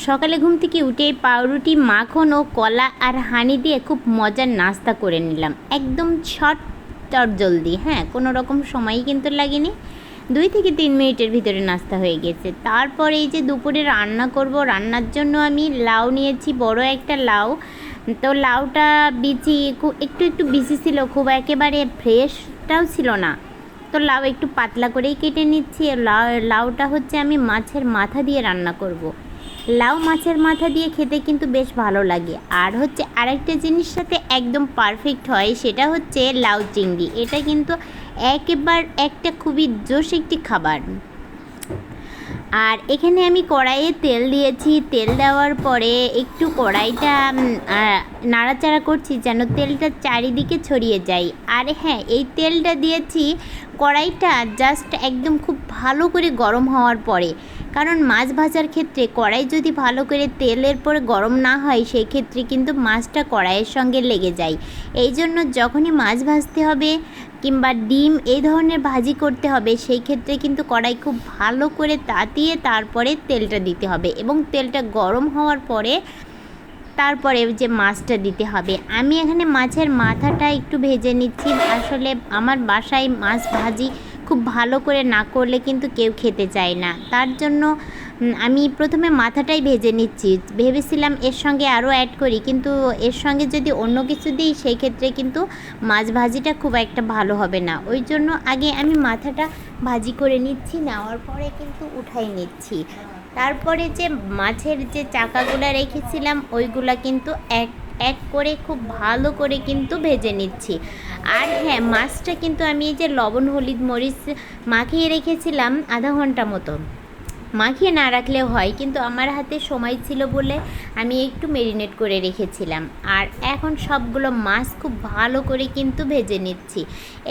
সকালে ঘুম থেকে উঠে পাউরুটি, মাখন ও কলা আর হানি দিয়ে খুব মজার নাস্তা করে নিলাম। একদম ছট চট জলদি হ্যাঁ? কোনো রকম সময়ই কিন্তু লাগেনি। দুই থেকে তিন মিনিটের ভিতরে নাস্তা হয়ে গেছে। তারপর এই যে দুপুরে রান্না করব, রান্নার জন্য আমি লাউ নিয়েছি, বড় একটা লাউ। তো লাউটা বিচি একটু একটু বিচি ছিল, খুব একেবারে ফ্রেশটাও ছিল না। তো লাউ একটু পাতলা করেই কেটে নিচ্ছি। লাউ, লাউটা হচ্ছে আমি মাছের মাথা দিয়ে রান্না করব। লাউ মাছের মাথা দিয়ে খেতে কিন্তু বেশ ভালো লাগে। আর হচ্ছে আরেকটা জিনিস সাথে একদম পারফেক্ট হয়, সেটা হচ্ছে লাউ চিংড়ি। এটা কিন্তু একেবার একটা খুবই জোশ একটি খাবার। আর এখানে আমি কড়াইয়ে তেল দিয়েছি। তেল দেওয়ার পরে একটু কড়াইটা নাড়াচাড়া করছি যেন তেলটা চারিদিকে ছড়িয়ে যায়। আর হ্যাঁ এই তেলটা দিয়েছি কড়াইটা জাস্ট একদম খুব ভালো করে গরম হওয়ার পরে। কারণ মাছ ভাজার ক্ষেত্রে কড়াই যদি ভালো করে তেলের পরে গরম না হয় সেই ক্ষেত্রে কিন্তু মাছটা কড়াইয়ের সঙ্গে লেগে যায়। এই জন্য যখনই মাছ ভাজতে হবে কিংবা ডিম এই ধরনের ভাজি করতে হবে সেই ক্ষেত্রে কিন্তু কড়াই খুব ভালো করে তাতিয়ে তারপরে তেলটা দিতে হবে এবং তেলটা গরম হওয়ার পরে তারপরে যে মাছটা দিতে হবে। আমি এখানে মাছের মাথাটা একটু ভেজে নিচ্ছি। আসলে আমার বাসায় মাছ ভাজি খুব ভালো করে না করলে কিন্তু কেউ খেতে চায় না। তার জন্য আমি প্রথমে মাথাটাই ভেজে নিচ্ছি। ভেবেছিলাম এর সঙ্গে আরও অ্যাড করি, কিন্তু এর সঙ্গে যদি অন্য কিছু দিই সেই ক্ষেত্রে কিন্তু মাছ ভাজিটা খুব একটা ভালো হবে না। ওই জন্য আগে আমি মাথাটা ভাজি করে নিচ্ছি, নেওয়ার পরে কিন্তু উঠাই নিচ্ছি। তারপরে যে মাছের যে চাকাগুলো রেখেছিলাম, ওইগুলা কিন্তু এক এক করে খুব ভালো করে কিন্তু ভেজে নিচ্ছি। আর হ্যাঁ মাছটা কিন্তু আমি এই যে লবণ, হলুদ, মরিচ মাখিয়ে রেখেছিলাম আধা ঘণ্টা মতো। মাখিয়ে না রাখলেও হয়, কিন্তু আমার হাতে সময় ছিল বলে আমি একটু মেরিনেট করে রেখেছিলাম। আর এখন সবগুলো মাছ খুব ভালো করে কিন্তু ভেজে নিচ্ছি।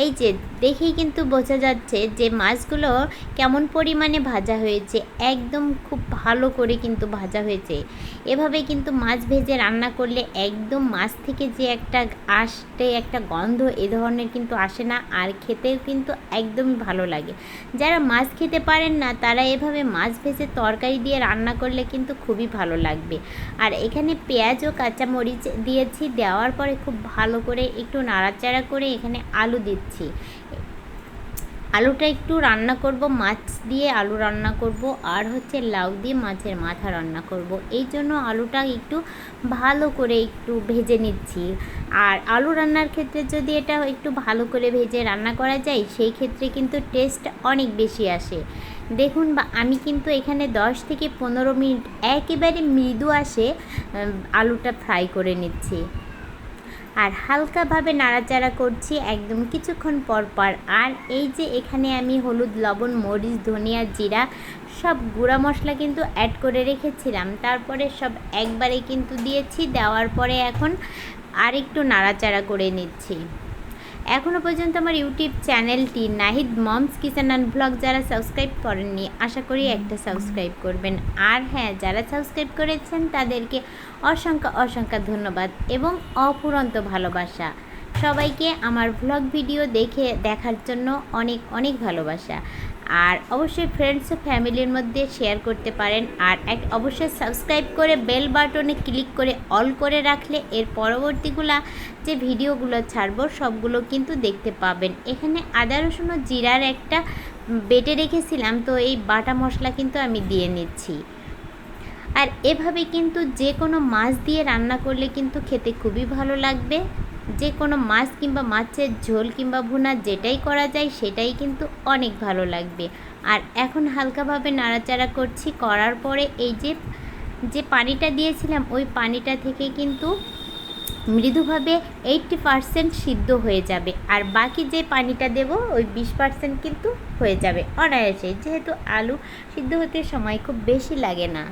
এই যে, দেখেই কিন্তু বোঝা যাচ্ছে যে মাছগুলো কেমন পরিমাণে ভাজা হয়েছে, একদম খুব ভালো করে কিন্তু ভাজা হয়েছে। এভাবে কিন্তু মাছ ভেজে রান্না করলে একদম মাছ থেকে যে একটা আসতে একটা গন্ধ এ ধরনের কিন্তু আসে না, আর খেতেও কিন্তু একদমই ভালো লাগে। যারা মাছ খেতে পারেন না, তারা এভাবে মাছ ভেজে তরকারি দিয়ে রান্না করলে কিন্তু খুবই ভালো লাগবে। আর এখানে পেঁয়াজ ও কাঁচামরিচ দিয়েছি, দেওয়ার পরে খুব ভালো করে একটু নাড়াচাড়া করে এখানে আলু দিচ্ছি। আলুটা একটু রান্না করব, মাছ দিয়ে আলু রান্না করব, আর হচ্ছে লাউ দিয়ে মাছের মাথা রান্না করব। এই জন্য আলুটা একটু ভালো করে একটু ভেজে নিচ্ছি। আর আলু রান্নার ক্ষেত্রে যদি এটা একটু ভালো করে ভেজে রান্না করা যায়, সেই ক্ষেত্রে কিন্তু টেস্ট অনেক বেশি আসে। দেখুন বা আমি কিন্তু এখানে দশ থেকে পনেরো মিনিট একেবারে মৃদু আসে আলুটা ফ্রাই করে নিচ্ছি। আর হালকাভাবে নাড়াচাড়া করছি একদম কিছুক্ষণ পর পর। আর এই যে এখানে আমি হলুদ, লবণ, মরিচ, ধনিয়া, জিরা সব গুঁড়া মশলা কিন্তু অ্যাড করে রেখেছিলাম। তারপরে সব একবারে কিন্তু দিয়েছি, দেওয়ার পরে এখন আর একটু নাড়াচাড়া করে নিচ্ছি। এখনও পর্যন্ত আমার ইউটিউব চ্যানেলটি Nahid mom's kitchen and blog যারা সাবস্ক্রাইব করেননি, আশা করি একটা সাবস্ক্রাইব করবেন। আর হ্যাঁ যারা সাবস্ক্রাইব করেছেন তাদেরকে অসংখ্য অসংখ্য ধন্যবাদ এবং অফুরন্ত ভালোবাসা। সবাইকে আমার ব্লগ ভিডিও দেখে দেখার জন্য অনেক অনেক ভালোবাসা। আর অবশ্যই ফ্রেন্ডস ও ফ্যামিলির মধ্যে শেয়ার করতে পারেন। আর এক, অবশ্যই সাবস্ক্রাইব করে বেল বাটনে ক্লিক করে অল করে রাখলে এর পরবর্তীগুলা যে ভিডিওগুলো ছাড়বো, সবগুলো কিন্তু দেখতে পাবেন। এখানে আদা, রসুন ও জিরার একটা বেটে রেখেছিলাম, তো এই বাটা মশলা কিন্তু আমি দিয়ে নিচ্ছি। আর এভাবে কিন্তু যে কোনো মাছ দিয়ে রান্না করলে কিন্তু খেতে খুবই ভালো লাগবে। যে কোনো মাছ কিংবা মাছের ঝোল কিংবা ভুনা যেটাই করা যায় সেটাই কিন্তু অনেক ভালো লাগবে। আর এখন হালকাভাবে নাড়াচাড়া করছি, করার পরে এই যে যে পানিটা দিয়েছিলাম, ওই পানিটা থেকে কিন্তু মৃদুভাবে এইটটি পারসেন্ট সিদ্ধ হয়ে যাবে। আর বাকি যে পানিটা দেব, ওই বিশ পারসেন্ট কিন্তু হয়ে যাবে অনায়াসে যেহেতু আলু সিদ্ধ হতে সময় খুব বেশি লাগে না।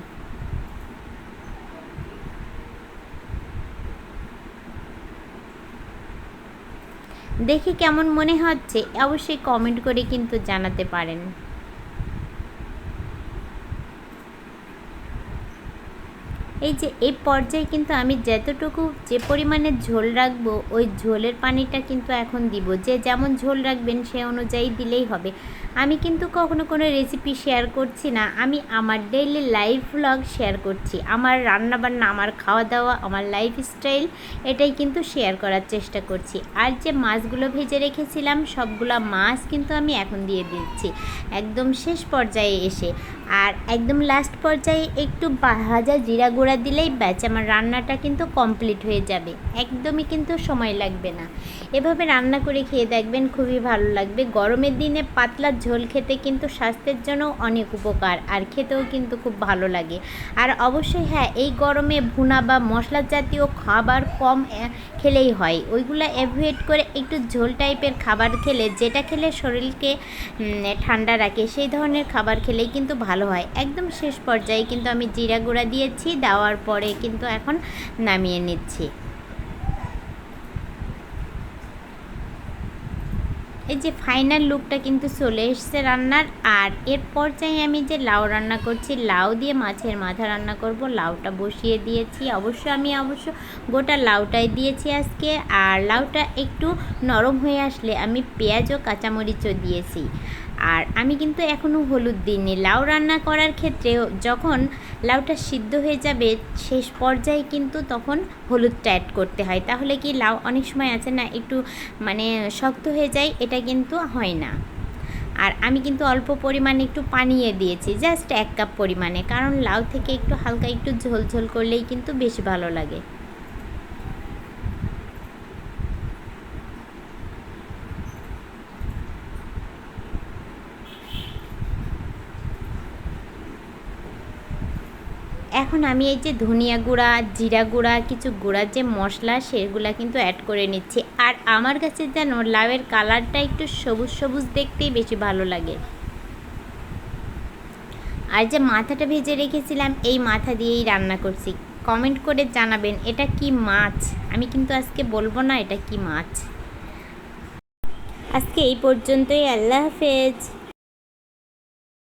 দেখে কেমন মনে হচ্ছে, অবশ্যই কমেন্ট করে কিন্তু জানাতে পারেন। এই যে, এই পর্যায়ে কিন্তু আমি যতটুকু যে পরিমাণে ঝোল রাখব, ওই ঝোলের পানিটা কিন্তু এখন দিব। যে যেমন ঝোল রাখবেন সে অনুযায়ী দিলেই হবে। আমি কিন্তু কখনো কোনো রেসিপি শেয়ার করছি না। আমি আমার ডেইলি লাইফ ব্লগ শেয়ার করছি। আমার রান্নাবান্না, আমার খাওয়া দাওয়া আমার লাইফ স্টাইল এটাই কিন্তু শেয়ার করার চেষ্টা করছি। আর যে মাছগুলো ভেজে রেখেছিলাম, সবগুলো মাছ কিন্তু আমি এখন দিয়ে দিচ্ছি। একদম শেষ পর্যায়ে এসে। আর একদম লাস্ট পর্যায়ে একটু ভাজা জিরা গুঁড়া দিলেই ব্যাচ আমার রান্নাটা কিন্তু কমপ্লিট হয়ে যাবে। একদমই কিন্তু সময় লাগবে না। এভাবে রান্না করে খেয়ে দেখবেন খুবই ভালো লাগবে। গরমের দিনে পাতলা ঝোল খেতে কিন্তু স্বাস্থ্যের জন্য অনেক উপকার, আর খেতেও কিন্তু খুব ভালো লাগে। আর অবশ্যই হ্যাঁ এই গরমে ভুনা বা মশলা জাতীয় খাবার কম খেলেই হয়। ওইগুলো অ্যাভয়েড করে একটু ঝোল টাইপের খাবার খেলে, যেটা খেলে শরীরকে ঠান্ডা রাখে, সেই ধরনের খাবার খেলেই কিন্তু ভালো হয়। একদম শেষ পর্যায়ে কিন্তু আমি জিরা গুঁড়া দিয়েছি, দেওয়ার পরে কিন্তু এখন নামিয়ে নিচ্ছি। এই যে ফাইনাল লুকটা কিন্তু চলে এসছে রান্নার। আর এর পর্যায়ে আমি যে লাউ রান্না করছি, লাউ দিয়ে মাছের মাথা রান্না করব। লাউটা বসিয়ে দিয়েছি। অবশ্য আমি অবশ্য গোটা লাউটাই দিয়েছি আজকে। আর লাউটা একটু নরম হয়ে আসলে আমি পেঁয়াজ ও কাঁচামরিচও দিয়েছি। আর আমি কিন্তু এখনও হলুদ দিইনি। লাউ রান্না করার ক্ষেত্রে যখন লাউটা সিদ্ধ হয়ে যাবে, শেষ পর্যায়ে কিন্তু তখন হলুদটা অ্যাড করতে হয়। তাহলে কি লাউ অনেক সময় আছে না, একটু মানে শক্ত হয়ে যায়, এটা কিন্তু হয় না। আর আমি কিন্তু অল্প পরিমাণে একটু পানিয়ে দিয়েছি জাস্ট এক কাপ পরিমাণে। কারণ লাউ থেকে একটু হালকা একটু ঝোল ঝোল করলেই কিন্তু বেশ ভালো লাগে। এখন আমি এই যে ধনিয়া গুঁড়া, জিরা গুঁড়া, কিছু গুঁড়ার যে মশলা, সেগুলা কিন্তু অ্যাড করে নিচ্ছি। আর আমার কাছে যেন লাউয়ের কালারটা একটু সবুজ সবুজ দেখতেই বেশি ভালো লাগে। আর যে মাথাটা ভেজে রেখেছিলাম, এই মাথা দিয়েই রান্না করছি। কমেন্ট করে জানাবেন, এটা কি মাছ? আমি কিন্তু আজকে বলব না এটা কি মাছ। আজকে এই পর্যন্তই, আল্লাহ হাফেজ।